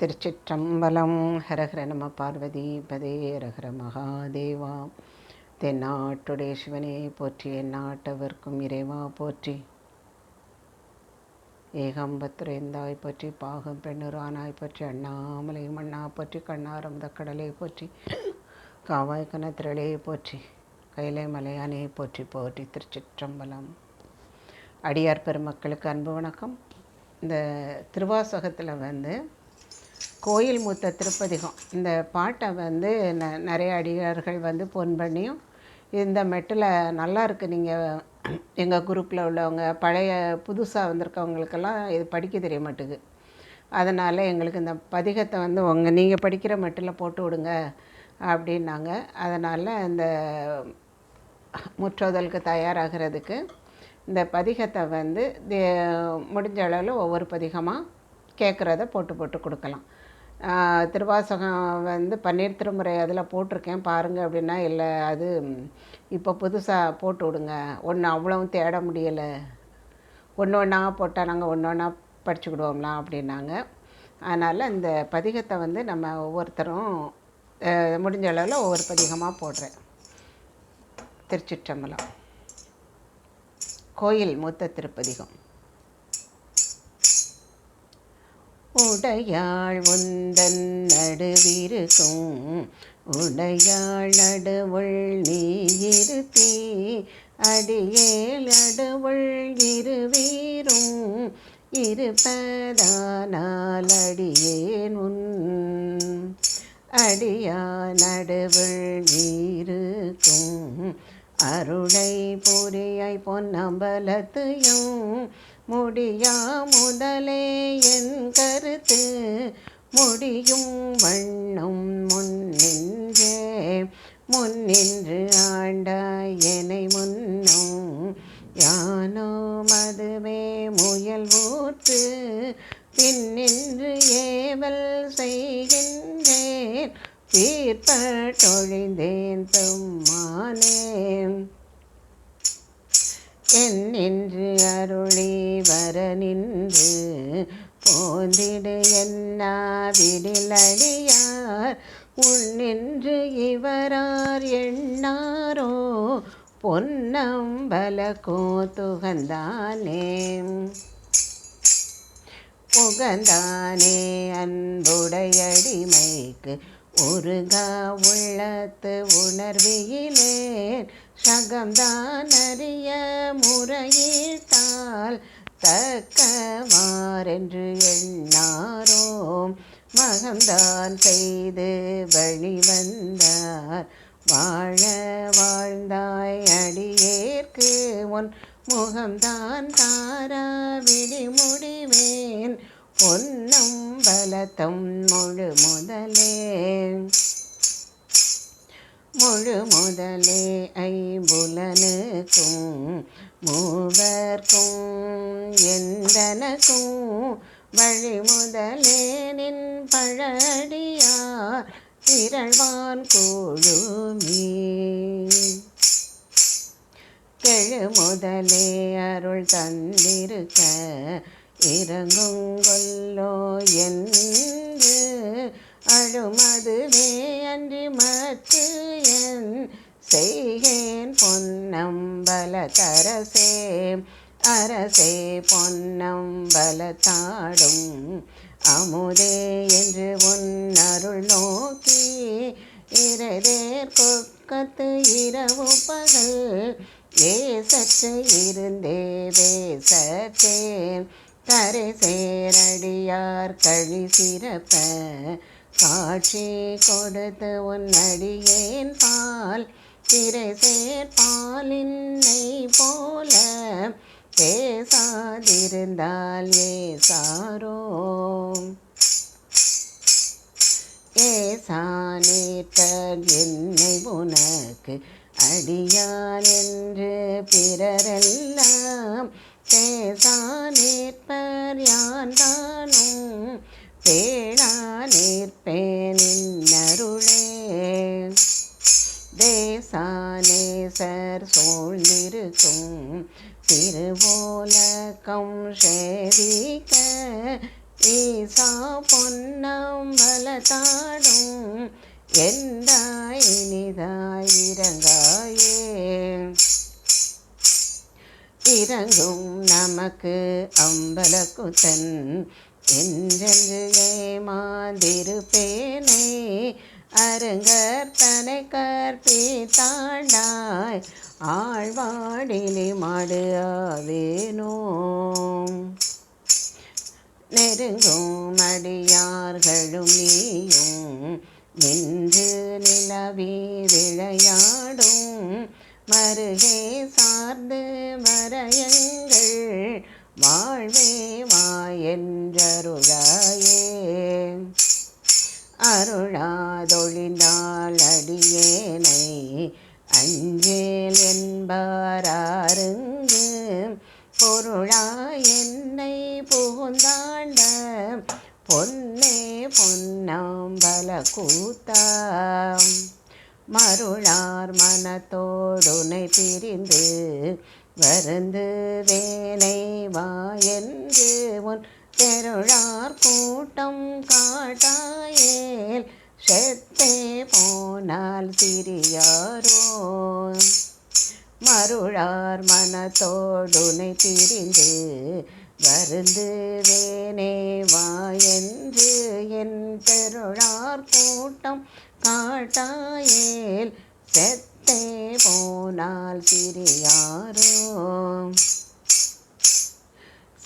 திருச்சிற்றம்பலம். ஹரஹர நம பார்வதி. பதே ஹரஹர மகாதேவா. தென்னாட்டுடைய சிவனே போற்றி எந்நாட்டவர்க்கும் இறைவா போற்றி. ஏகம்பத்துரைந்தாய் போற்றி பாகம் பெண்ணுரானாய் போற்றி அண்ணாமலை மண்ணா போற்றி கண்ணாரந்த கடலை போற்றி காவாய் கணத்திரளையை போற்றி கைலை மலையானே போற்றி போற்றி திருச்சிற்றம்பலம். அடியார் பெருமக்களுக்கு அன்பு வணக்கம். இந்த திருவாசகத்தில் வந்து கோயில் மூத்த திருப்பதிகம். இந்த பாட்டை வந்து ந நிறைய அடியார்கள் வந்து பொன் பண்ணியும் இந்த மெட்டில் நல்லா இருக்குது நீங்கள் எங்கள் குரூப்பில் உள்ளவங்க பழைய புதுசாக வந்திருக்கவங்களுக்கெல்லாம் இது படிக்க தெரிய மாட்டுது. அதனால் எங்களுக்கு இந்த பதிகத்தை வந்து உங்கள் நீங்கள் படிக்கிற மெட்டில் போட்டு விடுங்க அப்படின்னாங்க. அதனால் இந்த முற்றோதலுக்கு தயாராகிறதுக்கு இந்த பதிகத்தை வந்து தே- முடிஞ்ச அளவில் ஒவ்வொரு பதிகமாக கேட்குறத போட்டு போட்டு கொடுக்கலாம். திருவாசகம் வந்து பன்னீர் திருமுறை அதில் போட்டிருக்கேன். பாருங்கள் அப்படின்னா இல்லை அது இப்போ புதுசாக போட்டு விடுங்க. ஒன்று அவ்வளவும் தேட முடியலை. ஒன்று ஒன்றா போட்டால் நாங்கள் ஒன்று ஒன்றா படிச்சுக்கிடுவோம்லாம் அப்படின்னாங்க. அதனால் இந்த பதிகத்தை வந்து நம்ம ஒவ்வொருத்தரும் முடிஞ்ச அளவில் ஒவ்வொரு பதிகமாக போடுறேன். திருச்சிற்றம்பலம். கோயில் மூத்த திருப்பதிகம். உடையாள் உந்தன் நடுவிருக்கும். உடையாள் நடுவுள் நீ இருத்தி அடியேல் நடுவுள் இருவீரும். இருப்பதானால் அடியேன் உன். அடியா நடுவுள் இருக்கும். அருளை பொறியை பொன்னம்பலத்தையும் முடியா முதலே என் கருத்து. முடியும் வண்ணம் முன்னின்றே முன்னின்று ஆண்ட என்னை முன்னும். யானோ மதுவே முயல் ஊற்று பின்னின்று ஏவல் செய்கின்றேன். தீர்ப்பட்டொழிந்தேன் பெம்மானேன் என்னென்று அருளி வர நின்று போந்திடு என்னாவிடிலடியார் அடியார் உள்நின்று இவரார் எண்ணாரோ பொன்னம்பல கோத்துகந்தானே புகந்தானே அன்புடையடிமைக்கு உருகா உள்ளத்து உணர்வியிலே சகம்தான் அறிய முறையிட்டால் தக்கவாரென்று எண்ணாரோம். மகம்தான் செய்து வழிவந்தார் வாழ வாழ்ந்தாய் அடியேற்கு உன் முகம்தான் தாரா விடி முடிவேன் பொன்னம் பலத்தம் முழு முதலே. முழு முதலே ஐம்புலனுக்கும் மூவர்க்கும் எந்தனக்கும் வழி முதலே நின் பழடியார் திரள்வான் கூழுமே. கெழு முதலே அருள் தந்திருக்க இறங்குங்கொல்லோ என்று அழுமதுவே அன்றி மற்று என் செய்கேன் பொன்னம்பல தரசே அரசே பொன்னம்பலத்தாடும் அமுதே என்று உன் அருள் நோக்கி இரதேர் கொக்கத்து இரவு பகல். ஏ சற்று இருந்தே வே சற்றேன் கரை சேரடியார் கழி சிறப்ப காட்சி கொடுத்து உன்னடியேன் பால். திரை சேர்பாலின்னை போல பேசாதிருந்தால் ஏசாரோ? ஏசானேற்றர் என்னை உனக்கு அடியான் என்று பிறரெல்லாம் பேசானேற்பர் யான் தானும் தேசானேசர் சூழ்ந்திருக்கும் திருவோலக்கம் சேவிக்க ஈசா பொன்னம் பலத்தாடும் எந்த இனிதாயிரங்க இறங்கும் நமக்கு அம்பலக்குத்தன். என்றென்று ஏமாந்திருப்பேனே அருங்கற்பனை கற்பி தாண்டாய் ஆழ்வாடிலி மாடு ஆவேனோ நெருங்கும் அடியார்களும் நீயும் நின்று நிலவி விளையாடும். மருகே சார்ந்து மறையங்கள் வாழ்வே வாயென்றருளாயே அருளாதொழிந்தால் அடியேனை அஞ்சேல் என்பாராருங்கு பொருளா என்னை புகுந்தாண்ட பொன்னே பொன்னாம்பல கூத்தாம் மருளார் மனத்தோடுனை பிரிந்து வருந்து வேலை வா என்று உன் பெருளார் கூட்டம் காட்டாயேல் செத்தே போனால் திரியாரோ? மருளார் மனத்தோடுனை பிரிந்து வருந்துவேனே வாயென்று என் பெருளார் கூட்டம் காட்டாயேல் செத்தே போனால் சிறியாரோ?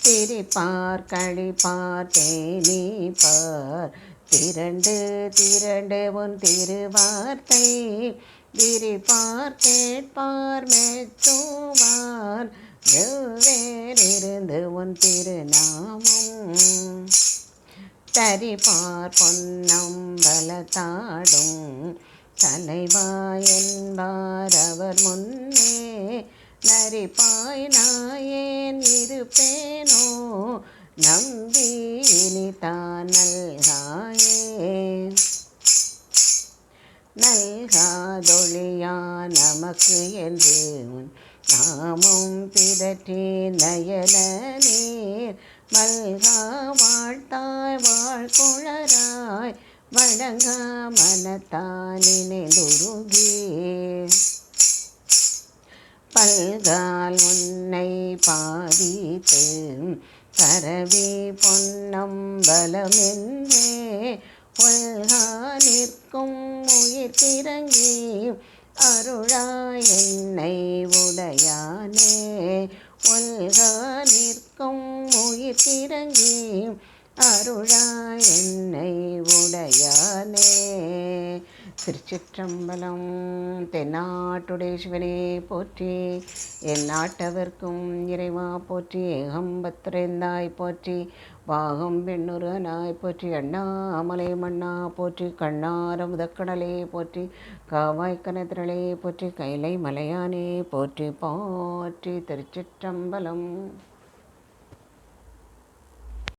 சிரிப்பார் கழிப்பார் தேனிப்பார் திரண்டு திரண்டு உன் திருவார்த்தை. விரிப்பார் கேட்பார் மெச்சுவார் உன் திருநாமம். தரிபார் பொன்னம்பலத்தாடும் தலைவா என்பார் அவர் முன்னே. நரிப்பாய் நாயேன் இருப்பேனோ? நம்பி இனிதான் நல்காயே. நல்காதொழியா நமக்கு என்று உன் நாமும் பிதற்றி நயன நீர் மல்கா வாழ்த்தாய் வாழ்குழராய் வழங்கா மனத்தான் பல்கால் உன்னை பாதித்து பரவி பொன்னம்பலமென்றே பொல்கா நிற்கும் உயிர் திறங்கி அருளாய் என்னை உடையானே. ஒல்கா நிற்கும் உயிர் திறங்கி அருளாய் என்னை உடையானே. திருச்சிற்றம்பலம் தென்னாட்டுடைய சிவனே போற்றி என் நாட்டவர்க்கும் இறைவா போற்றி ஏகம்பத்திரந்தாய் போற்றி வாகம் பெண்ணுரனாய் போற்றி அண்ணாமலை மண்ணா போற்றி கண்ணாரம் முதக்கடலே போற்றி காவாய் கனத்திரளே போற்றி கைலை மலையானே போற்றி போற்றி திருச்சிற்றம்பலம்.